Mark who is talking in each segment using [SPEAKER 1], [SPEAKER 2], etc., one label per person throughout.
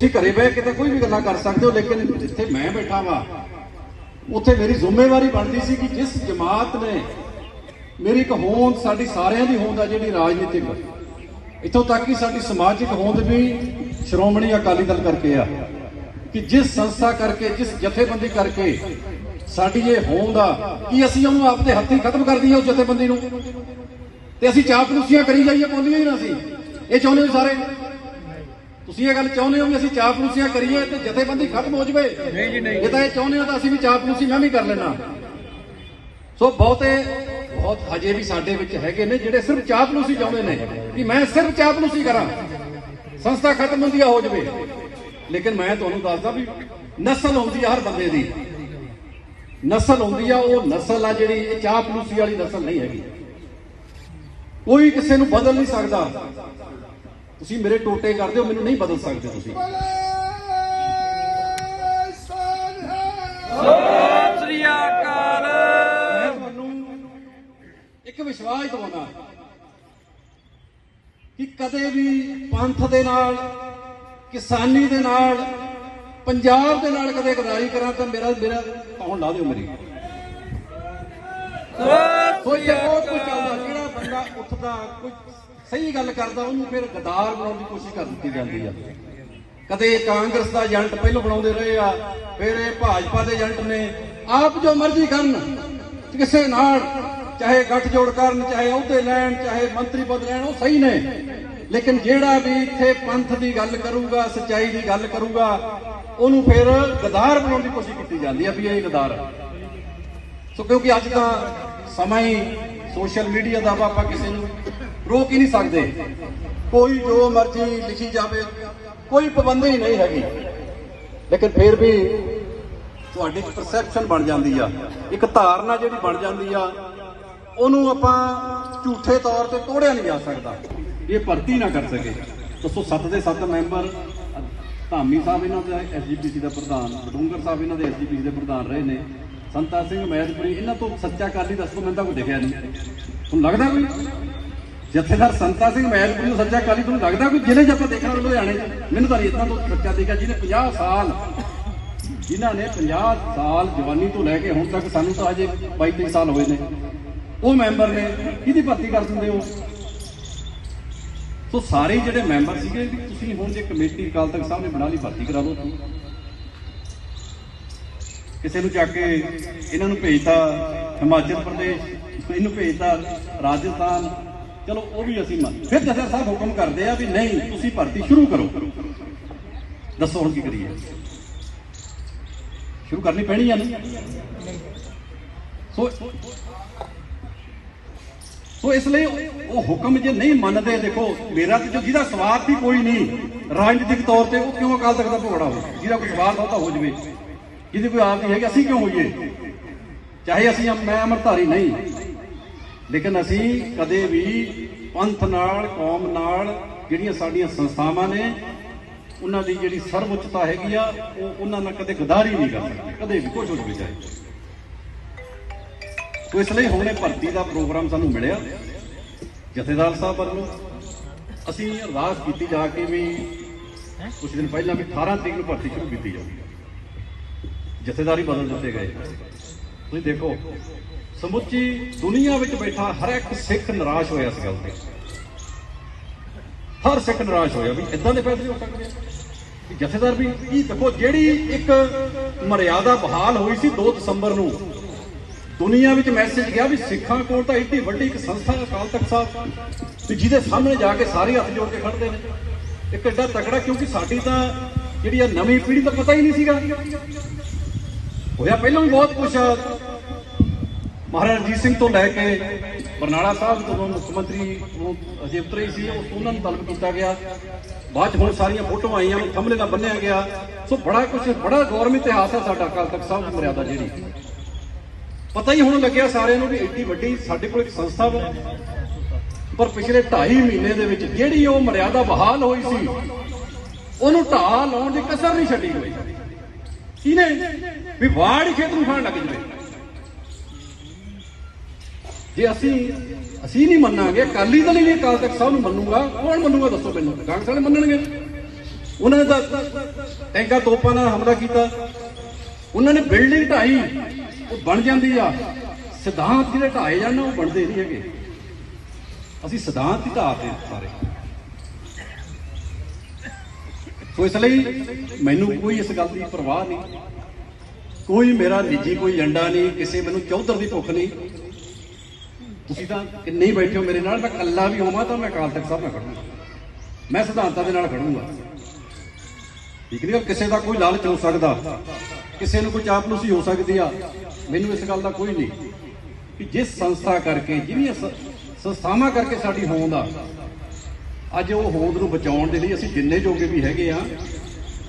[SPEAKER 1] ਤੁਸੀਂ ਘਰੇ ਬਹਿ ਕੇ ਤਾਂ ਕੋਈ ਵੀ ਗੱਲਾਂ ਕਰ ਸਕਦੇ ਹੋ, ਲੇਕਿਨ ਜਿੱਥੇ ਮੈਂ ਬੈਠਾ ਵਾਂ, ਉੱਥੇ ਮੇਰੀ ਜ਼ਿੰਮੇਵਾਰੀ ਬਣਦੀ ਸੀ ਕਿ ਜਿਸ ਜਮਾਤ ਨੇ ਮੇਰੀ ਇੱਕ ਹੋਂਦ ਸਾਡੀ ਸਾਰਿਆਂ ਦੀ ਹੋਂਦ ਆ ਜਿਹੜੀ ਰਾਜਨੀਤਿਕ। ਇੱਥੋਂ ਤੱਕ ਕਿ ਸਾਡੀ ਸਮਾਜਿਕ ਹੋਂਦ ਵੀ ਸ਼੍ਰੋਮਣੀ ਅਕਾਲੀ ਦਲ ਕਰਕੇ ਆ। ਕਿ ਜਿਸ ਸੰਸਥਾ ਕਰਕੇ, ਜਿਸ ਜਥੇਬੰਦੀ ਕਰਕੇ ਸਾਡੀ ਇਹ ਹੋਂਦ ਆ, ਕਿ ਅਸੀਂ ਉਹਨੂੰ ਆਪਦੇ ਹੱਥੀਂ ਖਤਮ ਕਰ ਦਈਏ ਉਸ ਜਥੇਬੰਦੀ ਨੂੰ। ਤੇ ਅਸੀਂ ਚਾਪਲੂਸੀਆਂ ਕਰੀ ਜਾਈਏ, ਪਾਉਂਦੀਆਂ ਹੀ ਨਾ ਅਸੀਂ। ਇਹ ਚਾਹੁੰਦੇ ਹੋ ਸਾਰੇ? ਤੁਸੀਂ ਇਹ ਗੱਲ ਚਾਹੁੰਦੇ ਹੋ ਵੀ ਅਸੀਂ ਚਾਪਲੂਸੀਆਂ ਕਰੀਏ ਤੇ ਜਥੇਬੰਦੀ ਖਤਮ ਹੋ ਜਵੇ? ਨਹੀਂ ਜੀ ਨਹੀਂ। ਇਹ ਤਾਂ ਇਹ ਚਾਹੁੰਦੇ ਹੋ ਤਾਂ ਅਸੀਂ ਵੀ ਚਾਪਲੂਸੀ ਮੈਂ ਵੀ ਕਰ ਲੈਣਾ ਸੋ ਬਹੁਤੇ ਬਹੁਤ ਹਜੇ ਵੀ ਸਾਡੇ ਵਿੱਚ ਹੈਗੇ ਨੇ ਜਿਹੜੇ ਸਿਰਫ ਚਾਪਲੂਸੀ ਚਾਹੁੰਦੇ ਨੇ ਕਿ ਮੈਂ ਸਿਰਫ ਚਾਪਲੂਸੀ ਕਰਾਂ। ਸੰਸਥਾ ਖਤਮ ਹੁੰਦੀ ਆ ਹੋ ਜਵੇ। ਲੇਕਿਨ ਮੈਂ ਤੁਹਾਨੂੰ ਦੱਸਦਾ ਵੀ ਨਸਲ ਹੁੰਦੀ ਆ ਹਰ ਬੰਦੇ ਦੀ। ਨਸਲ ਹੁੰਦੀ ਆ ਉਹ ਨਸਲ ਆ ਜਿਹੜੀ ਇਹ ਚਾਪਲੂਸੀ ਵਾਲੀ ਨਸਲ ਨਹੀਂ ਹੈਗੀ। ਕੋਈ ਕਿਸੇ ਨੂੰ ਬਦਲ ਨਹੀਂ ਸਕਦਾ। ਤੁਸੀਂ ਮੇਰੇ ਟੋਟੇ ਕਰਦੇ ਹੋ, ਮੈਨੂੰ ਨਹੀਂ ਬਦਲ ਸਕਦੇ ਤੁਸੀਂ। ਇੱਕ ਵਿਸ਼ਵਾਸ ਦਵਾਉਣਾ ਕਿ ਕਦੇ ਵੀ ਪੰਥ ਦੇ ਨਾਲ, ਕਿਸਾਨੀ ਦੇ ਨਾਲ, ਪੰਜਾਬ ਦੇ ਨਾਲ ਕਦੇ ਗਦਾਰੀ ਕਰਾਂ ਤਾਂ ਮੇਰਾ ਮੇਰਾ ਕੌਣ ਲਾ ਦਿਓ ਮੇਰੀ? ਕੋਈ ਚੱਲਦਾ, ਜਿਹੜਾ ਬੰਦਾ ਉੱਠਦਾ, ਕੋਈ ਸਹੀ ਗੱਲ ਕਰਦਾ ਉਹਨੂੰ ਫਿਰ ਗਦਾਰ ਬਣਾਉਣ ਦੀ ਕੋਸ਼ਿਸ਼ ਕਰ ਦਿੱਤੀ ਜਾਂਦੀ ਆ। ਕਦੇ ਕਾਂਗਰਸ ਦਾ ਏਜੰਟ ਪਹਿਲੋਂ ਬਣਾਉਂਦੇ ਰਹੇ ਆ, ਫਿਰ ਇਹ ਭਾਜਪਾ ਦੇ ਏਜੰਟ ਨੇ, ਆਪ ਜੋ ਮਰਜ਼ੀ ਕਰਨ, ਕਿਸੇ ਨਾਲ, ਚਾਹੇ ਗੱਠਜੋੜ ਕਰਨ, ਚਾਹੇ ਅਹੁਦੇ ਲੈਣ, ਚਾਹੇ ਮੰਤਰੀ ਪਦ ਲੈਣ, ਉਹ ਸਹੀ ਨੇ। ਲੇਕਿਨ ਜਿਹੜਾ ਵੀ ਇੱਥੇ ਪੰਥ ਦੀ ਗੱਲ ਕਰੂਗਾ, ਸੱਚਾਈ ਦੀ ਗੱਲ ਕਰੂਗਾ, ਉਹਨੂੰ ਫਿਰ ਗਦਾਰ ਬਣਾਉਣ ਦੀ ਕੋਸ਼ਿਸ਼ ਕੀਤੀ ਜਾਂਦੀ ਆ ਵੀ ਇਹ ਗਦਾਰ। ਸੋ ਕਿਉਂਕਿ ਅੱਜ ਤਾਂ ਸਮਾਂ ਹੀ ਸੋਸ਼ਲ ਮੀਡੀਆ ਦਾ ਆਪਾਂ ਕਿਸੇ ਨੂੰ ਰੋਕ ਹੀ ਨਹੀਂ ਸਕਦੇ। ਕੋਈ ਜੋ ਮਰਜ਼ੀ ਲਿਖੀ ਜਾਵੇ, ਕੋਈ ਪਾਬੰਦੀ ਨਹੀਂ ਹੈਗੀ। ਲੇਕਿਨ ਫਿਰ ਵੀ ਤੁਹਾਡੀ ਪਰਸੈਪਸ਼ਨ ਬਣ ਜਾਂਦੀ ਆ। ਇੱਕ ਧਾਰਨਾ ਜਿਹੜੀ ਬਣ ਜਾਂਦੀ ਆ, ਉਹਨੂੰ ਆਪਾਂ ਝੂਠੇ ਤੌਰ ਤੇ ਤੋੜਿਆ ਨਹੀਂ ਜਾ ਸਕਦਾ। ਇਹ ਭਰਤੀ ਨਾ ਕਰ ਸਕੇ। ਦੱਸੋ, ਸੱਤ ਦੇ ਸੱਤ ਮੈਂਬਰ, ਧਾਮੀ ਸਾਹਿਬ ਇਹਨਾਂ ਦੇ ਐਸਜੀਪੀਸੀ ਦਾ ਪ੍ਰਧਾਨ ਬਡੂੰਗਰ ਸਾਹਿਬ ਇਹਨਾਂ ਦੇ ਐਸਜੀਪੀਸੀ ਦੇ ਪ੍ਰਧਾਨ ਰਹੇ ਨੇ। ਸੰਤਾ ਸਿੰਘ ਮੈਦਪੁਰੀ ਇਹਨਾਂ ਤੋਂ ਸੱਚਾ ਕਾਲੀ ਦੱਸੋ ਮੈਨੂੰ ਤਾਂ ਕੋਈ ਦਿਖਿਆ ਨਹੀਂ। ਤੁਹਾਨੂੰ ਲੱਗਦਾ ਕੋਈ? ਜਥੇਦਾਰ ਸੰਤਾ ਸਿੰਘ ਮੈਦਪੁਰੀ ਨੂੰ ਸੱਚਾ ਕਾਲੀ ਤੁਹਾਨੂੰ ਲੱਗਦਾ ਕੋਈ ਜ਼ਿਲ੍ਹੇ 'ਚ ਆਪਾਂ ਦੇਖਣਾ ਲੁਧਿਆਣੇ 'ਚ? ਮੈਨੂੰ ਤਾਂ ਨਹੀਂ ਤੋਂ ਸੱਚਾ ਦੇਖਿਆ ਜਿਹਨੇ 50 ਸਾਲ ਜਿਨ੍ਹਾਂ ਨੇ 50 ਸਾਲ ਜਵਾਨੀ ਤੋਂ ਲੈ ਕੇ ਹੁਣ ਤੱਕ ਸਾਨੂੰ ਤਾਂ ਅਜੇ 22 ਸਾਲ ਹੋਏ ਨੇ। ਉਹ ਮੈਂਬਰ ਨੇ, ਕਿਹਦੀ ਭਰਤੀ ਕਰ ਦਿੰਦੇ ਹੋ? ਸੋ ਸਾਰੇ ਜਿਹੜੇ ਮੈਂਬਰ ਸੀਗੇ, ਵੀ ਤੁਸੀਂ ਹੁਣ ਜੇ ਕਮੇਟੀ ਅਕਾਲ ਤਖਤ ਸਾਹਿਬ ਨੇ ਬਣਾ ਲਈ, ਭਰਤੀ ਕਰਾ ਲਓ ਕਿਸੇ ਨੂੰ ਚੱਕ ਕੇ ਇਹਨਾਂ ਨੂੰ ਭੇਜਤਾ ਹਿਮਾਚਲ ਪ੍ਰਦੇਸ਼ ਇਹਨੂੰ ਭੇਜਤਾ ਰਾਜਸਥਾਨ ਚਲੋ ਉਹ ਵੀ ਅਸੀਂ ਮੰਨ ਫਿਰ ਜਥੇਦਾਰ ਸਾਹਿਬ ਹੁਕਮ ਕਰਦੇ ਆ ਵੀ ਨਹੀਂ, ਤੁਸੀਂ ਭਰਤੀ ਸ਼ੁਰੂ ਕਰੋ। ਦੱਸੋ ਹੁਣ ਕੀ ਕਰੀਏ। ਸ਼ੁਰੂ ਕਰਨੀ ਪੈਣੀ ਆ ਨਹੀਂ ਸੋ ਸੋ ਇਸ ਲਈ ਉਹ ਹੁਕਮ ਜੇ ਨਹੀਂ ਮੰਨਦੇ, ਦੇਖੋ, ਮੇਰਾ ਤੇ ਜਿਹਦਾ ਸਵਾਰਥ ਹੀ ਕੋਈ ਨਹੀਂ, ਰਾਜਨੀਤਿਕ ਤੌਰ ਤੇ ਉਹ ਕਿਉਂ ਅਕਾਲ ਤਖਤ ਦਾ ਭੋਗੜਾ ਹੋਵੇ? ਜਿਹਦਾ ਕੋਈ ਸਵਾਰਥ ਉਹ ਹੋ ਜਵੇ, ਜਿਹਦੀ ਕੋਈ ਆਪ ਨਹੀਂ ਹੈਗੀ, ਅਸੀਂ ਕਿਉਂ ਹੋਈਏ? ਚਾਹੇ ਅਸੀਂ ਮੈਂ ਅਮਰਧਾਰੀ ਨਹੀਂ ਲੇਕਿਨ ਅਸੀਂ ਕਦੇ ਵੀ ਪੰਥ ਨਾਲ, ਕੌਮ ਨਾਲ ਜਿਹੜੀਆਂ ਸਾਡੀਆਂ ਸੰਸਥਾਵਾਂ ਨੇ, ਉਹਨਾਂ ਦੀ ਜਿਹੜੀ ਸਰਵਉੱਚਤਾ ਹੈਗੀ ਆ, ਉਹ ਉਹਨਾਂ ਨਾਲ ਕਦੇ ਗਦਾਰੀ ਨਹੀਂ ਕਰ ਸਕਦੇ, ਕਦੇ ਵੀ ਕੁਝ ਹੋ ਜਾਵੇ ਚਾਹੇ। ਸੋ ਇਸ ਲਈ ਹੁਣੇ ਭਰਤੀ ਦਾ ਪ੍ਰੋਗਰਾਮ ਸਾਨੂੰ ਮਿਲਿਆ, ਜਥੇਦਾਰ ਸਾਹਿਬ ਵੱਲੋਂ। ਅਸੀਂ ਅਰਦਾਸ ਕੀਤੀ ਜਾ ਕੇ ਵੀ ਕੁਝ ਦਿਨ ਪਹਿਲਾਂ ਵੀ 18 ਤਰੀਕ ਨੂੰ ਭਰਤੀ ਸ਼ੁਰੂ ਕੀਤੀ ਜਾਊਗੀ। ਜਥੇਦਾਰੀ ਬਦਲ ਦਿੱਤੇ ਗਏ। ਤੁਸੀਂ ਦੇਖੋ ਸਮੁੱਚੀ ਦੁਨੀਆ ਵਿੱਚ ਬੈਠਾ ਹਰ ਇੱਕ ਸਿੱਖ ਨਿਰਾਸ਼ ਹੋਇਆ ਸੀ ਗੱਲ ਤੇ। ਹਰ ਸਿੱਖ ਨਿਰਾਸ਼ ਹੋਇਆ ਵੀ ਇਦਾਂ ਦੇ ਫੈਸਲੇ ਹੋ ਸਕਦੇ ਆ। ਜਥੇਦਾਰ ਵੀ ਕੀ ਦੇਖੋ, ਜਿਹੜੀ ਇੱਕ ਮਰਿਆਦਾ ਬਹਾਲ ਹੋਈ ਸੀ 2 ਦਸੰਬਰ ਨੂੰ, ਦੁਨੀਆ ਵਿੱਚ ਮੈਸੇਜ ਗਿਆ ਵੀ ਸਿੱਖਾਂ ਕੋਲ ਤਾਂ ਇੱਡੀ ਵੱਡੀ ਇੱਕ ਸੰਸਥਾ ਹੈ, ਅਕਾਲ ਤਖਤ ਸਾਹਿਬ। ਵੀ ਜਿਹਦੇ ਸਾਹਮਣੇ ਜਾ ਕੇ ਸਾਰੇ ਹੱਥ ਜੋੜ ਕੇ ਖੜਦੇ ਨੇ। ਇੱਕ ਐਡਾ ਤਕੜਾ, ਕਿਉਂਕਿ ਸਾਡੀ ਤਾਂ ਜਿਹੜੀ ਆ ਨਵੀਂ ਪੀੜ੍ਹੀ ਦਾ ਪਤਾ ਹੀ ਨਹੀਂ ਸੀਗਾ। ਹੋਇਆ ਪਹਿਲਾਂ ਵੀ ਬਹੁਤ ਕੁਝ ਮਹਾਰਾਜਾ ਰਣਜੀਤ ਸਿੰਘ ਤੋਂ ਲੈ ਕੇ ਬਰਨਾਲਾ ਸਾਹਿਬ ਜਦੋਂ ਮੁੱਖ ਮੰਤਰੀ ਉਹ ਅਜੇ ਉਤਰੇ ਸੀ ਉਹਨਾਂ ਨੂੰ ਤਲਬ ਕੀਤਾ ਗਿਆ। ਬਾਅਦ 'ਚ ਹੁਣ ਸਾਰੀਆਂ ਫੋਟੋਆਂ ਆਈਆਂ, ਉਹ ਥੰਬਲੇ ਨਾਲ ਬੰਨਿਆ ਗਿਆ। ਸੋ ਬੜਾ ਕੁਝ ਬੜਾ ਗੌਰਵ ਇਤਿਹਾਸ ਹੈ ਸਾਡਾ ਅਕਾਲ ਤਖਤ ਸਾਹਿਬ ਦੀ ਮਰਿਆਦਾ ਜਿਹੜੀ। ਪਤਾ ਹੀ ਹੁਣ ਲੱਗਿਆ ਸਾਰਿਆਂ ਨੂੰ ਵੀ ਇੱਡੀ ਵੱਡੀ ਸਾਡੇ ਕੋਲ ਇੱਕ ਸੰਸਥਾ ਵਾ। ਪਰ ਪਿਛਲੇ 2.5 ਮਹੀਨੇ ਦੇ ਵਿੱਚ ਜਿਹੜੀ ਉਹ ਮਰਿਆਦਾ ਬਹਾਲ ਹੋਈ ਸੀ, ਉਹਨੂੰ ਢਾਹ ਲਾਉਣ ਦੀ ਕਸਰ ਨਹੀਂ ਛੱਡੀ ਹੋਈ ਕਿਨੇ ਵੀ ਵਾੜ ਹੀ ਖੇਤ ਨੂੰ ਖਾਣ ਲੱਗ ਜਵੇ। ਜੇ ਅਸੀਂ ਅਸੀਂ ਨਹੀਂ ਮੰਨਾਂਗੇ, ਅਕਾਲੀ ਦਲ ਹੀ ਨਹੀਂ, ਅਕਾਲ ਤਖਤ ਸਾਹਿਬ ਨੂੰ ਮੰਨੂਗਾ, ਕੌਣ ਮੰਨੂਗਾ ਦੱਸੋ ਮੈਨੂੰ? ਕਾਂਗਰਸ ਵਾਲੇ ਮੰਨਣਗੇ। ਉਹਨਾਂ ਨੇ ਤਾਂ ਟੈਂਕਾਂ ਤੋਪਾਂ ਨਾਲ ਹਮਲਾ ਕੀਤਾ। ਉਹਨਾਂ ਨੇ ਬਿਲਡਿੰਗ ਢਾਈ, ਉਹ ਬਣ ਜਾਂਦੀ ਆ। ਸਿਧਾਂਤ ਜਿਹੜੇ ਢਾਏ ਜਾਣ ਉਹ ਬਣਦੇ ਨਹੀਂ ਹੈਗੇ। ਅਸੀਂ ਸਿਧਾਂਤ ਹੀ ਢਾਹਦੇ ਸਾਰੇ। ਸੋ ਇਸ ਲਈ ਮੈਨੂੰ ਕੋਈ ਇਸ ਗੱਲ ਦੀ ਪਰਵਾਹ ਨਹੀਂ। ਕੋਈ ਮੇਰਾ ਨਿੱਜੀ ਕੋਈ ਏਜੰਡਾ ਨਹੀਂ, ਕਿਸੇ ਮੈਨੂੰ ਚੌਧਰ ਦੀ ਭੁੱਖ ਨਹੀਂ। ਤੁਸੀਂ ਤਾਂ ਕਿੰਨੇ ਹੀ ਬੈਠੇ ਹੋ, ਮੇਰੇ ਨਾਲ ਮੈਂ ਇਕੱਲਾ ਵੀ ਹੋਵਾਂ ਤਾਂ ਮੈਂ ਅਕਾਲ ਤਖਤ ਸਾਹਿਬ ਨਾਲ ਖੜੂੰਗਾ। ਮੈਂ ਸਿਧਾਂਤਾਂ ਦੇ ਨਾਲ ਖੜੂੰਗਾ। ਠੀਕ ਨਹੀਂ ਕਿਸੇ ਦਾ ਕੋਈ ਲਾਲਚ ਹੋ ਸਕਦਾ। ਕਿਸੇ ਨੂੰ ਕੋਈ ਚਾਪਲੂਸੀ ਹੋ ਸਕਦੀ ਆ। ਮੈਨੂੰ ਇਸ ਗੱਲ ਦਾ ਕੋਈ ਨਹੀਂ। ਕਿ ਜਿਸ ਸੰਸਥਾ ਕਰਕੇ ਜਿਹੜੀਆਂ ਸੰਸਥਾਵਾਂ ਕਰਕੇ ਸਾਡੀ ਹੋਂਦ ਆ, ਅੱਜ ਉਹ ਹੋਂਦ ਨੂੰ ਬਚਾਉਣ ਦੇ ਲਈ ਅਸੀਂ ਜਿੰਨੇ ਜੋਗੇ ਵੀ ਹੈਗੇ ਆ,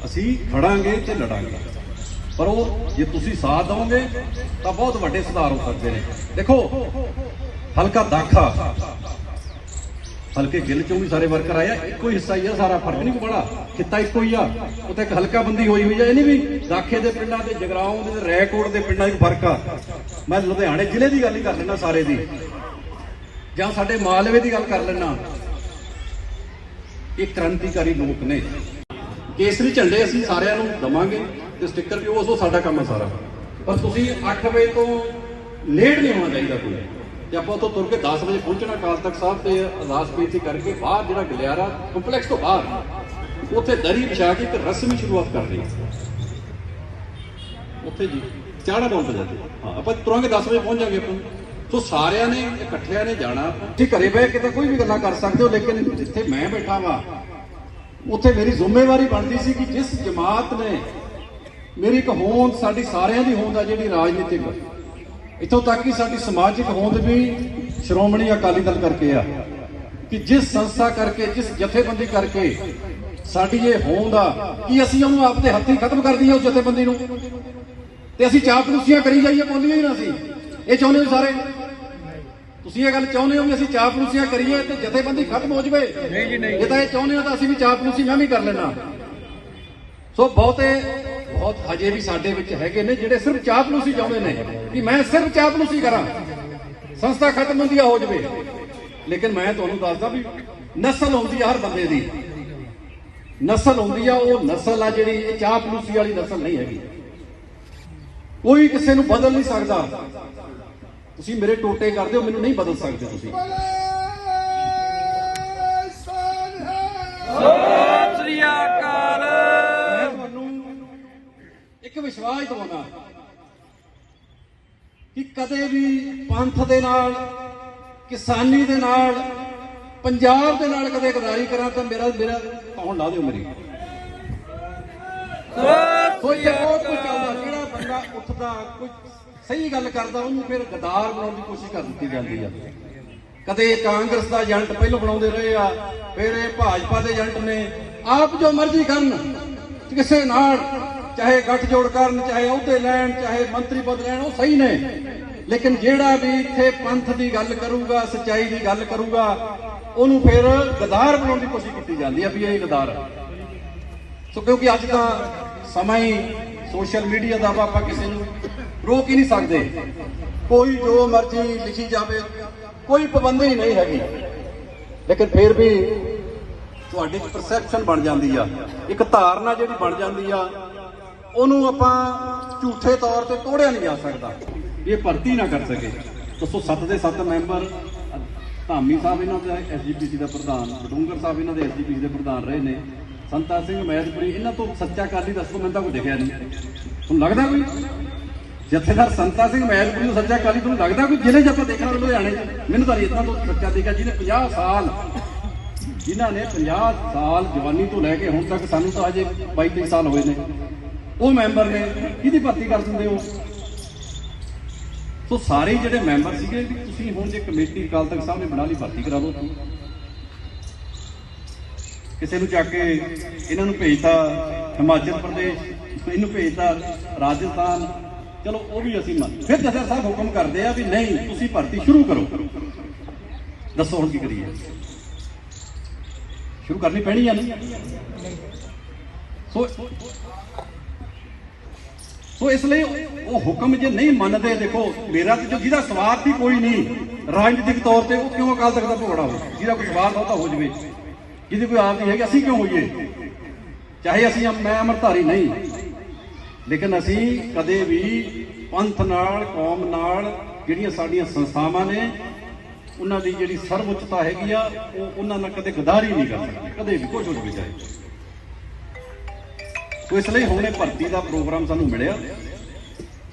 [SPEAKER 1] ਅਸੀਂ ਖੜਾਂਗੇ ਤੇ ਲੜਾਂਗੇ। ਪਰ ਉਹ, ਜੇ ਤੁਸੀਂ ਸਾਥ ਦਿਓਗੇ ਤਾਂ ਬਹੁਤ ਵੱਡੇ ਸੁਧਾਰ ਹੋ ਸਕਦੇ ਨੇ। ਦੇਖੋ ਹਲਕਾ ਦਾਖਾ। ਹਲਕੇ ਗਿੱਲ ਚੋਂ ਵੀ ਸਾਰੇ ਵਰਕਰ ਆਏ ਆ। ਇੱਕੋ ਹੀ ਹਿੱਸਾ ਹੀ ਆ, ਸਾਰਾ ਫ਼ਰਕ ਨਹੀਂ ਕੋਈ ਬੜਾ ਕਿੱਤਾ ਇੱਕੋ ਹੀ ਆ। ਉੱਥੇ ਇੱਕ ਹਲਕਾ ਬੰਦੀ ਹੋਈ ਹੋਈ ਆ, ਇਹ ਨਹੀਂ ਵੀ ਦਾਖੇ ਦੇ ਪਿੰਡਾਂ ਤੇ ਜਗਰਾਉਂ ਦੇ ਤੇ ਰੈਕੋਰਡ ਦੇ ਪਿੰਡਾਂ 'ਚ ਫ਼ਰਕ ਆ। ਮੈਂ ਲੁਧਿਆਣੇ ਜ਼ਿਲ੍ਹੇ ਦੀ ਗੱਲ ਹੀ ਕਰ ਲੈਣਾ ਸਾਰੇ ਦੀ। ਜਾਂ ਸਾਡੇ ਮਾਲਵੇ ਦੀ ਗੱਲ ਕਰ ਲੈਣਾ ਇਹ ਕ੍ਰਾਂਤੀਕਾਰੀ ਲੋਕ ਨੇ। ਕੇਸਰੀ ਝੰਡੇ ਅਸੀਂ ਸਾਰਿਆਂ ਨੂੰ ਦਵਾਂਗੇ ਤੇ ਸਟicker ਵੀ ਉਹ ਸਾਡਾ ਕੰਮ ਹੈ ਸਾਰਾ। ਪਰ ਤੁਸੀਂ 8 ਵਜੇ ਤੋਂ ਲੇਟ ਨਹੀਂ ਹੋਣਾ ਚਾਹੀਦਾ ਕੋਈ। ਤੇ ਆਪਾਂ ਉੱਥੋਂ ਤੁਰ ਕੇ 10 ਵਜੇ ਪਹੁੰਚਣਾ ਅਕਾਲ ਤਖਤ ਸਾਹਿਬ ਤੇ ਅਰਦਾਸ ਬੇਨਤੀ ਕਰਕੇ ਬਾਹਰ ਜਿਹੜਾ ਗਲਿਆਰਾ ਕੰਪਲੈਕਸ ਤੋਂ ਬਾਹਰ ਉੱਥੇ ਦਰੀ ਵਿਛਾ ਕੇ ਇੱਕ ਰਸਮੀ ਸ਼ੁਰੂਆਤ ਕਰਨੀ ਉੱਥੇ ਜੀ ਚਾੜਾ ਡਾਊਨ ਤੇ ਹਾਂ। ਆਪਾਂ ਤੁਰਾਂਗੇ 10 ਵਜੇ ਪਹੁੰਚ ਜਾਾਂਗੇ ਆਪਾਂ ਸੋ ਸਾਰਿਆਂ ਨੇ, ਇਕੱਠਿਆਂ ਨੇ ਜਾਣਾ ਤੁਸੀਂ ਘਰੇ ਬਹਿ ਕੇ ਤਾਂ ਕੋਈ ਵੀ ਗੱਲਾਂ ਕਰ ਸਕਦੇ ਹੋ, ਲੇਕਿਨ ਜਿੱਥੇ ਮੈਂ ਬੈਠਾ ਵਾਂ, ਉੱਥੇ ਮੇਰੀ ਜ਼ਿੰਮੇਵਾਰੀ ਬਣਦੀ ਸੀ ਕਿ ਜਿਸ ਜਮਾਤ ਨੇ ਮੇਰੀ ਇੱਕ ਹੋਂਦ ਸਾਡੀ ਸਾਰਿਆਂ ਦੀ ਹੋਂਦ ਆ ਜਿਹੜੀ ਰਾਜਨੀਤਿਕ ਇੱਥੋਂ ਤੱਕ ਕਿ ਸਾਡੀ ਸਮਾਜਿਕ ਹੋਂਦ ਵੀ ਸ਼੍ਰੋਮਣੀ ਅਕਾਲੀ ਦਲ ਕਰਕੇ ਆ ਕਿ ਜਿਸ ਸੰਸਥਾ ਕਰਕੇ ਜਿਸ ਜਥੇਬੰਦੀ ਕਰਕੇ ਸਾਡੀ ਇਹ ਹੋਂਦ ਆ ਕਿ ਅਸੀਂ ਉਹਨੂੰ ਆਪਦੇ ਹੱਥੀਂ ਖਤਮ ਕਰ ਦਈਏ ਉਸ ਜਥੇਬੰਦੀ ਨੂੰ। ਤੇ ਅਸੀਂ ਚਾਪਲੂਸੀਆਂ ਕਰੀ ਜਾਈਏ ਬੋਲੀਆਂ ਹੀ ਨਾ ਸੀ ਇਹ ਚਾਹੁੰਦੇ ਹੋ ਸਾਰੇ? ਤੁਸੀਂ ਇਹ ਗੱਲ ਚਾਹੁੰਦੇ ਹੋ ਵੀ ਅਸੀਂ ਚਾਪਲੂਸੀਆਂ ਕਰੀਏ ਤੇ ਜਥੇਬੰਦੀ ਖਤਮ ਹੋ ਜਵੇ? ਨਹੀਂ ਜੀ ਨਹੀਂ। ਇਹ ਤਾਂ ਇਹ ਚਾਹੁੰਦੇ ਹੋ ਤਾਂ ਅਸੀਂ ਵੀ ਚਾਪਲੂਸੀ ਮੈਂ ਵੀ ਕਰ ਲੈਣਾ ਸੋ ਬਹੁਤੇ, ਬਹੁਤ ਹਜੇ ਵੀ ਸਾਡੇ ਵਿੱਚ ਹੈਗੇ ਨੇ ਜਿਹੜੇ ਸਿਰਫ ਚਾਪਲੂਸੀ ਚਾਹੁੰਦੇ ਨੇ ਕਿ ਮੈਂ ਸਿਰਫ ਚਾਪਲੂਸੀ ਕਰਾਂ। ਸੰਸਥਾ ਖਤਮ ਹੁੰਦੀ ਆ, ਹੋ ਜਵੇ। ਲੇਕਿਨ ਮੈਂ ਤੁਹਾਨੂੰ ਦੱਸਦਾ ਵੀ ਨਸਲ ਹੁੰਦੀ ਆ ਹਰ ਬੰਦੇ ਦੀ। ਨਸਲ ਹੁੰਦੀ ਆ, ਉਹ ਨਸਲ ਆ ਜਿਹੜੀ, ਇਹ ਚਾਪਲੂਸੀ ਵਾਲੀ ਨਸਲ ਨਹੀਂ ਹੈਗੀ। ਕੋਈ ਕਿਸੇ ਨੂੰ ਬਦਲ ਨਹੀਂ ਸਕਦਾ। ਤੁਸੀਂ ਮੇਰੇ ਟੋਟੇ ਕਰਦੇ ਹੋ, ਮੈਨੂੰ ਨਹੀਂ ਬਦਲ ਸਕਦੇ ਤੁਸੀਂ। ਇੱਕ ਵਿਸ਼ਵਾਸ ਦਵਾਉਣਾ ਕਿ ਕਦੇ ਵੀ ਪੰਥ ਦੇ ਨਾਲ, ਕਿਸਾਨੀ ਦੇ ਨਾਲ, ਪੰਜਾਬ ਦੇ ਨਾਲ ਕਦੇ ਗਦਾਰੀ ਕਰਾਂ ਤਾਂ ਮੇਰਾ ਮੇਰਾ ਕੌਣ ਲਾ ਦਿਓ ਮੇਰੀ। ਕੋਈ ਬਹੁਤ ਕੁਝ ਚੱਲਦਾ, ਜਿਹੜਾ ਬੰਦਾ ਉੱਠਦਾ, ਕੋਈ ਸਹੀ ਗੱਲ ਕਰਦਾ, ਉਹਨੂੰ ਫਿਰ ਗਦਾਰ ਬਣਾਉਣ ਦੀ ਕੋਸ਼ਿਸ਼ ਕਰ ਦਿੱਤੀ ਜਾਂਦੀ ਆ। ਕਦੇ ਕਾਂਗਰਸ ਦਾ ਏਜੰਟ ਪਹਿਲਾਂ ਬਣਾਉਂਦੇ ਰਹੇ ਆ, ਫਿਰ ਇਹ ਭਾਜਪਾ ਦੇ ਏਜੰਟ ਨੇ। ਆਪ ਜੋ ਮਰਜ਼ੀ ਕਰਨ, ਕਿਸੇ ਨਾਲ ਚਾਹੇ ਗੱਠਜੋੜ ਕਰਨ, ਚਾਹੇ ਅਹੁਦੇ ਲੈਣ, ਚਾਹੇ ਮੰਤਰੀ ਪਦ ਲੈਣ, ਉਹ ਸਹੀ ਨੇ। ਲੇਕਿਨ ਜਿਹੜਾ ਵੀ ਇੱਥੇ ਪੰਥ ਦੀ ਗੱਲ ਕਰੂਗਾ, ਸੱਚਾਈ ਦੀ ਗੱਲ ਕਰੂਗਾ, ਉਹਨੂੰ ਫਿਰ ਗਦਾਰ ਬਣਾਉਣ ਦੀ ਕੋਸ਼ਿਸ਼ ਕੀਤੀ ਜਾਂਦੀ ਹੈ ਵੀ ਇਹ ਗਦਾਰ ਸੋ ਕਿਉਂਕਿ ਅੱਜ ਦਾ ਸਮਾਂ ਹੀ ਸੋਸ਼ਲ ਮੀਡੀਆ ਦਾ ਆਪਾਂ ਕਿਸੇ ਨੂੰ ਰੋਕ ਹੀ ਨਹੀਂ ਸਕਦੇ। ਕੋਈ ਜੋ ਮਰਜ਼ੀ ਲਿਖੀ ਜਾਵੇ, ਕੋਈ ਪਾਬੰਦੀ ਨਹੀਂ ਹੈਗੀ। ਲੇਕਿਨ ਫਿਰ ਵੀ ਤੁਹਾਡੀ ਇੱਕ ਪਰਸੈਪਸ਼ਨ ਬਣ ਜਾਂਦੀ ਆ। ਇੱਕ ਧਾਰਨਾ ਜਿਹੜੀ ਬਣ ਜਾਂਦੀ ਆ ਉਹਨੂੰ ਆਪਾਂ ਝੂਠੇ ਤੌਰ ਤੇ ਤੋੜਿਆ ਨਹੀਂ ਜਾ ਸਕਦਾ। ਇਹ ਭਰਤੀ ਨਾ ਕਰ ਸਕੇ। ਦੱਸੋ, ਸੱਤ ਦੇ ਸੱਤ ਮੈਂਬਰ, ਧਾਮੀ ਸਾਹਿਬ ਇਹਨਾਂ ਦੇ ਐਸਜੀਪੀਸੀ ਦਾ ਪ੍ਰਧਾਨ, ਬਡੂੰਗਰ ਸਾਹਿਬ ਇਹਨਾਂ ਦੇ ਐਸਜੀਪੀਸੀ ਦੇ ਪ੍ਰਧਾਨ ਰਹੇ ਨੇ। ਸੰਤਾ ਸਿੰਘ ਮੈਦਪੁਰੀ ਇਹਨਾਂ ਤੋਂ ਸੱਚਾ ਕਾਲੀ ਦੱਸੋ, ਮੈਨੂੰ ਤਾਂ ਕੋਈ ਦਿਖਿਆ ਨਹੀਂ। ਤੁਹਾਨੂੰ ਲੱਗਦਾ ਕੋਈ? ਜਥੇਦਾਰ ਸੰਤਾ ਸਿੰਘ ਮੈਦਪੁਰੀ ਨੂੰ ਸੱਚਾ ਕਾਲੀ ਤੁਹਾਨੂੰ ਲੱਗਦਾ ਕੋਈ? ਜ਼ਿਲ੍ਹੇ 'ਚ ਆਪਾਂ ਦੇਖਣਾ ਲੁਧਿਆਣੇ 'ਚ। ਮੈਨੂੰ ਤਾਂ ਇਤਨਾ ਤੋਂ ਸੱਚਾ ਦੇਖਿਆ, ਜਿਹਨੇ 50 ਸਾਲ ਜਿਨ੍ਹਾਂ ਨੇ 50 ਸਾਲ ਜਵਾਨੀ ਤੋਂ ਲੈ ਕੇ ਹੁਣ ਤੱਕ ਸਾਨੂੰ ਤਾਂ ਅਜੇ 22 23 ਸਾਲ ਹੋਏ ਨੇ। ਉਹ ਮੈਂਬਰ ਨੇ, ਕਿਹਦੀ ਭਰਤੀ ਕਰ ਦਿੰਦੇ ਹੋ? ਸੋ ਸਾਰੇ ਜਿਹੜੇ ਮੈਂਬਰ ਸੀਗੇ, ਵੀ ਤੁਸੀਂ ਹੁਣ ਜੇ ਕਮੇਟੀ ਅਕਾਲ ਤਖਤ ਸਾਹਿਬ ਨੇ ਬਣਾ ਲਈ, ਭਰਤੀ ਕਰਾ ਦਿਓ। ਕਿਸੇ ਨੂੰ ਚੱਕ ਕੇ ਇਹਨਾਂ ਨੂੰ ਭੇਜਤਾ ਹਿਮਾਚਲ ਪ੍ਰਦੇਸ਼, ਇਹਨੂੰ ਭੇਜਤਾ ਰਾਜਸਥਾਨ। ਚਲੋ, ਉਹ ਵੀ ਅਸੀਂ ਮੰਨ ਫਿਰ ਜਥੇਦਾਰ ਸਾਹਿਬ ਹੁਕਮ ਕਰਦੇ ਆ ਵੀ ਨਹੀਂ, ਤੁਸੀਂ ਭਰਤੀ ਸ਼ੁਰੂ ਕਰੋ। ਦੱਸੋ ਹੁਣ ਕੀ ਕਰੀਏ। ਸ਼ੁਰੂ ਕਰਨੀ ਪੈਣੀ ਆ ਨਾ? ਸੋ ਸੋ ਇਸ ਲਈ ਉਹ ਹੁਕਮ ਜੇ ਨਹੀਂ ਮੰਨਦੇ, ਦੇਖੋ, ਮੇਰਾ ਤੇ ਜਿਹਦਾ ਸਵਾਰਥ ਹੀ ਕੋਈ ਨਹੀਂ, ਰਾਜਨੀਤਿਕ ਤੌਰ ਤੇ ਉਹ ਕਿਉਂ ਅਕਾਲ ਤਖਤ ਦਾ ਭੋੜਾ ਹੋ ਜਿਹਦਾ ਕੋਈ ਸਵਾਰਥ ਹੋ ਤਾਂ ਹੋ ਜਵੇ, ਜਿਹਦੀ ਕੋਈ ਆਪ ਨਹੀਂ ਹੈਗੀ, ਅਸੀਂ ਕਿਉਂ ਹੋਈਏ? ਚਾਹੇ ਅਸੀਂ ਮੈਂ ਅਮਰਧਾਰੀ ਨਹੀਂ, ਲੇਕਿਨ ਅਸੀਂ ਕਦੇ ਵੀ ਪੰਥ ਨਾਲ, ਕੌਮ ਨਾਲ ਜਿਹੜੀਆਂ ਸਾਡੀਆਂ ਸੰਸਥਾਵਾਂ ਨੇ, ਉਹਨਾਂ ਦੀ ਜਿਹੜੀ ਸਰਵਉੱਚਤਾ ਹੈਗੀ ਆ, ਉਹ ਉਹਨਾਂ ਨਾਲ ਕਦੇ ਗਦਾਰੀ ਨਹੀਂ ਕਰ ਸਕਦੇ, ਕਦੇ ਵੀ ਕੁਝ ਹੋ ਜਾਏ ਸੋ ਇਸ ਲਈ ਹੁਣੇ ਭਰਤੀ ਦਾ ਪ੍ਰੋਗਰਾਮ ਸਾਨੂੰ ਮਿਲਿਆ।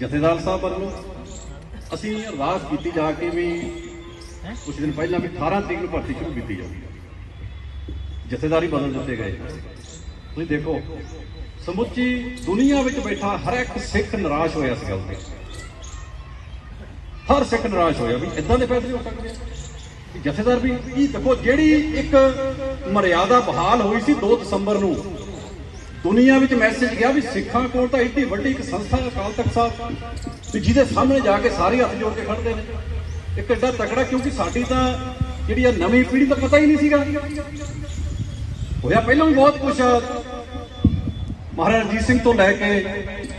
[SPEAKER 1] ਜਥੇਦਾਰ ਸਾਹਿਬ ਵੱਲੋਂ ਅਸੀਂ ਅਰਦਾਸ ਕੀਤੀ ਜਾ ਕੇ ਵੀ ਕੁਝ ਦਿਨ ਪਹਿਲਾਂ ਵੀ 18 ਤਰੀਕ ਨੂੰ ਭਰਤੀ ਸ਼ੁਰੂ ਕੀਤੀ ਜਾਊਗੀ। ਜਥੇਦਾਰੀ ਬਦਲ ਦਿੱਤੇ ਗਏ। ਤੁਸੀਂ ਦੇਖੋ, ਸਮੁੱਚੀ ਦੁਨੀਆ ਵਿੱਚ ਬੈਠਾ ਹਰ ਇੱਕ ਸਿੱਖ ਨਿਰਾਸ਼ ਹੋਇਆ ਇਸ ਗੱਲ ਤੇ। ਹਰ ਸਿੱਖ ਨਿਰਾਸ਼ ਹੋਇਆ ਵੀ ਇਦਾਂ ਦੇ ਫੈਸਲੇ ਹੋ ਸਕਦੇ ਆ। ਜਥੇਦਾਰ ਵੀ ਕੀ ਦੇਖੋ, ਜਿਹੜੀ ਇੱਕ ਮਰਿਆਦਾ ਬਹਾਲ ਹੋਈ ਸੀ 2 ਦਸੰਬਰ ਨੂੰ ਦੁਨੀਆ ਵਿੱਚ ਮੈਸੇਜ ਗਿਆ ਵੀ ਸਿੱਖਾਂ ਕੋਲ ਤਾਂ ਇੱਡੀ ਵੱਡੀ ਇੱਕ ਸੰਸਥਾ ਹੈ, ਅਕਾਲ ਤਖਤ ਸਾਹਿਬ, ਵੀ ਜਿਹਦੇ ਸਾਹਮਣੇ ਜਾ ਕੇ ਸਾਰੇ ਹੱਥ ਜੋੜ ਕੇ ਖੜਦੇ ਨੇ। ਇੱਕ ਐਡਾ ਤਕੜਾ, ਕਿਉਂਕਿ ਸਾਡੀ ਤਾਂ ਜਿਹੜੀ ਆ ਨਵੀਂ ਪੀੜ੍ਹੀ ਦਾ ਪਤਾ ਹੀ ਨਹੀਂ ਸੀਗਾ। ਹੋਇਆ ਪਹਿਲਾਂ ਵੀ ਬਹੁਤ ਕੁਝ ਮਹਾਰਾਜਾ ਰਣਜੀਤ ਸਿੰਘ ਤੋਂ ਲੈ ਕੇ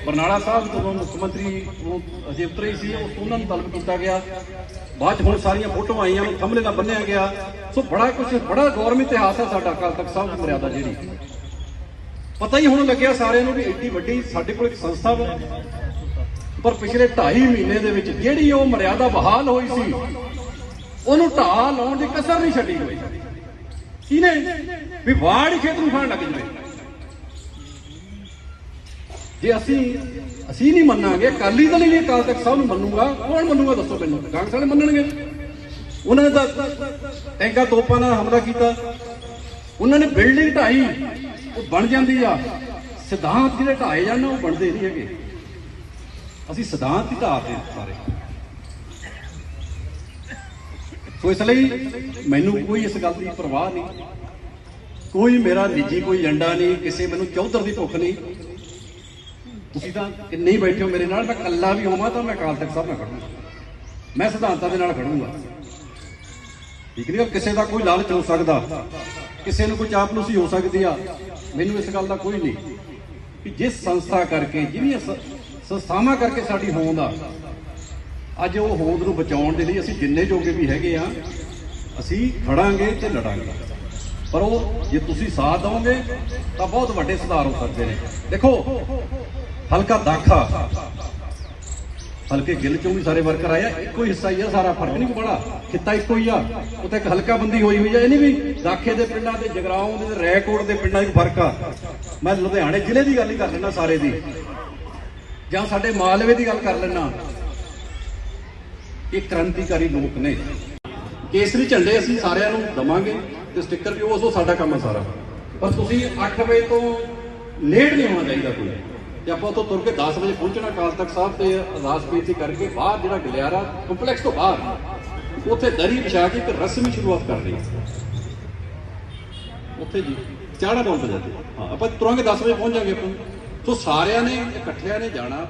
[SPEAKER 1] ਬਰਨਾਲਾ ਸਾਹਿਬ ਜਦੋਂ ਮੁੱਖ ਮੰਤਰੀ ਉਹ ਅਜੇ ਉਤਰੇ ਸੀ ਉਸ ਉਹਨਾਂ ਨੂੰ ਤਲਬ ਕੀਤਾ ਗਿਆ। ਬਾਅਦ 'ਚ ਹੁਣ ਸਾਰੀਆਂ ਫੋਟੋਆਂ ਆਈਆਂ ਨੂੰ ਥੰਬਲੇ ਨਾਲ ਬੰਨਿਆ ਗਿਆ। ਸੋ ਬੜਾ ਕੁਝ ਬੜਾ ਗੌਰਵ ਇਤਿਹਾਸ ਹੈ ਸਾਡਾ ਅਕਾਲ ਤਖਤ ਸਾਹਿਬ ਦੀ ਮਰਿਆਦਾ ਜਿਹੜੀ। ਪਤਾ ਹੀ ਹੁਣ ਲੱਗਿਆ ਸਾਰਿਆਂ ਨੂੰ ਵੀ ਐਡੀ ਵੱਡੀ ਸਾਡੇ ਕੋਲ ਇੱਕ ਸੰਸਥਾ ਵਾ। ਪਰ ਪਿਛਲੇ 2.5 ਮਹੀਨੇ ਦੇ ਵਿੱਚ ਜਿਹੜੀ ਉਹ ਮਰਿਆਦਾ ਬਹਾਲ ਹੋਈ ਸੀ, ਉਹਨੂੰ ਢਾਹ ਲਾਉਣ ਦੀ ਕਸਰ ਨਹੀਂ ਛੱਡੀ ਹੋਈ ਕਿਨੇ ਵੀ ਵਾੜ ਹੀ ਖੇਤ ਨੂੰ ਖਾਣ ਲੱਗ ਜਵੇ। ਜੇ ਅਸੀਂ ਅਸੀਂ ਨਹੀਂ ਮੰਨਾਂਗੇ, ਅਕਾਲੀ ਦਲ ਹੀ ਨਹੀਂ ਅਕਾਲ ਤਖਤ ਸਾਹਿਬ ਨੂੰ ਮੰਨੂਗਾ, ਕੌਣ ਮੰਨੂਗਾ ਦੱਸੋ ਮੈਨੂੰ? ਕਾਂਗਰਸ ਵਾਲੇ ਮੰਨਣਗੇ। ਉਹਨਾਂ ਨੇ ਤਾਂ ਟੈਂਕਾ ਤੋਪਾਂ ਨਾਲ ਹਮਲਾ ਕੀਤਾ। ਉਹਨਾਂ ਨੇ ਬਿਲਡਿੰਗ ਢਾਈ। ਉਹ ਬਣ ਜਾਂਦੀ ਆ। ਸਿਧਾਂਤ ਜਿਹੜੇ ਢਾਏ ਜਾਣ ਉਹ ਬਣਦੇ ਨਹੀਂ ਹੈਗੇ। ਅਸੀਂ ਸਿਧਾਂਤ ਹੀ ਢਾਹਦੇ ਸਾਰੇ। ਸੋ ਇਸ ਲਈ ਮੈਨੂੰ ਕੋਈ ਇਸ ਗੱਲ ਦੀ ਪਰਵਾਹ ਨਹੀਂ। ਕੋਈ ਮੇਰਾ ਨਿੱਜੀ ਕੋਈ ਏਜੰਡਾ ਨਹੀਂ, ਕਿਸੇ ਮੈਨੂੰ ਚੌਧਰ ਦੀ ਭੁੱਖ ਨਹੀਂ। ਤੁਸੀਂ ਤਾਂ ਕਿੰਨੇ ਬੈਠੇ ਹੋ ਮੇਰੇ ਨਾਲ, ਮੈਂ ਇਕੱਲਾ ਵੀ ਹੋਵਾਂ ਤਾਂ ਮੈਂ ਅਕਾਲ ਤਖਤ ਸਾਹਿਬ ਨਾਲ ਖੜੂੰਗਾ। ਮੈਂ ਸਿਧਾਂਤਾਂ ਦੇ ਨਾਲ ਖੜੂੰਗਾ। ਠੀਕ ਨਹੀਂ ਕਿਸੇ ਦਾ ਕੋਈ ਲਾਲਚ ਹੋ ਸਕਦਾ ਕਿਸੇ ਨੂੰ ਕੋਈ ਚਾਪਲੂਸੀ ਹੋ ਸਕਦੀ ਆ, ਮੈਨੂੰ ਇਸ ਗੱਲ ਦਾ ਕੋਈ ਨਹੀਂ। ਕਿ ਜਿਸ ਸੰਸਥਾ ਕਰਕੇ ਜਿਹੜੀਆਂ ਸੰਸਥਾਵਾਂ ਕਰਕੇ ਸਾਡੀ ਹੋਂਦ ਆ, ਅੱਜ ਉਹ ਹੋਂਦ ਨੂੰ ਬਚਾਉਣ ਦੇ ਲਈ ਅਸੀਂ ਜਿੰਨੇ ਜੋਗੇ ਵੀ ਹੈਗੇ ਆ, ਅਸੀਂ ਖੜਾਂਗੇ ਤੇ ਲੜਾਂਗੇ। ਪਰ ਉਹ ਜੇ ਤੁਸੀਂ ਸਾਥ ਦਿਓਗੇ, ਤਾਂ ਬਹੁਤ ਵੱਡੇ ਸੁਧਾਰ ਹੋ ਸਕਦੇ ਨੇ। ਦੇਖੋ, ਹਲਕਾ ਦਾਖਾ ਹਲਕੇ ਗਿੱਲ ਚੋਂ ਵੀ ਸਾਰੇ ਵਰਕਰ ਆਇਆ ਇੱਕੋ ਹੀ ਹਿੱਸਾ ਹੀ ਆ, ਸਾਰਾ ਫ਼ਰਕ ਨਹੀਂ ਬੜਾ। ਖਿੱਤਾ ਇੱਕੋ ਹੀ ਆ। ਉੱਥੇ ਇੱਕ ਹਲਕਾ ਬੰਦੀ ਹੋਈ ਹੋਈ ਆ, ਇਹ ਨਹੀਂ ਵੀ ਦਾਖੇ ਦੇ ਪਿੰਡਾਂ ਤੇ ਜਗਰਾਉਂ ਦੇ ਤੇ ਰੈਕੋਰਡ ਦੇ ਪਿੰਡਾਂ 'ਚ ਫ਼ਰਕ ਆ। ਮੈਂ ਲੁਧਿਆਣੇ ਜ਼ਿਲ੍ਹੇ ਦੀ ਗੱਲ ਹੀ ਕਰ ਲੈਣਾ ਸਾਰੇ ਦੀ। ਜਾਂ ਸਾਡੇ ਮਾਲਵੇ ਦੀ ਗੱਲ ਕਰ ਲੈਣਾ ਇਹ ਕ੍ਰਾਂਤੀਕਾਰੀ ਲੋਕ ਨੇ। ਕੇਸਰੀ ਝੰਡੇ ਅਸੀਂ ਸਾਰਿਆਂ ਨੂੰ ਦਵਾਂਗੇ ਤੇ ਸਟicker ਵੀ, ਉਹ ਸੋ ਸਾਡਾ ਕੰਮ ਆ ਸਾਰਾ। ਪਰ ਤੁਸੀਂ 8 ਵਜੇ ਤੋਂ ਲੇਟ ਨਹੀਂ ਹੋਣਾ ਚਾਹੀਦਾ ਕੋਈ। ਤੇ ਆਪਾਂ ਉੱਥੋਂ ਤੁਰ ਕੇ 10 ਵਜੇ ਪਹੁੰਚਣਾ ਕਾਲ ਤੱਕ ਸਾਹਿਬ ਤੇ ਅਰਦਾਸ ਬੇਨਤੀ ਕਰਕੇ ਬਾਹਰ ਜਿਹੜਾ ਗਲਿਆਰਾ ਕੰਪਲੈਕਸ ਤੋਂ ਬਾਹਰ ਉੱਥੇ ਦਰੀ ਵਿਛਾ ਕੇ ਇੱਕ ਰਸਮੀ ਸ਼ੁਰੂਆਤ ਕਰ ਲਈ ਉੱਥੇ ਜੀ ਚਾੜਾ ਬੋਲ ਜਾਂਦੇ ਹਾਂ। ਆਪਾਂ ਤੁਰਾਂਗੇ 10 ਵਜੇ ਪਹੁੰਚ ਜਾਾਂਗੇ ਆਪਾਂ ਸੋ ਸਾਰਿਆਂ ਨੇ ਇਕੱਠਿਆਂ ਨੇ ਜਾਣਾ।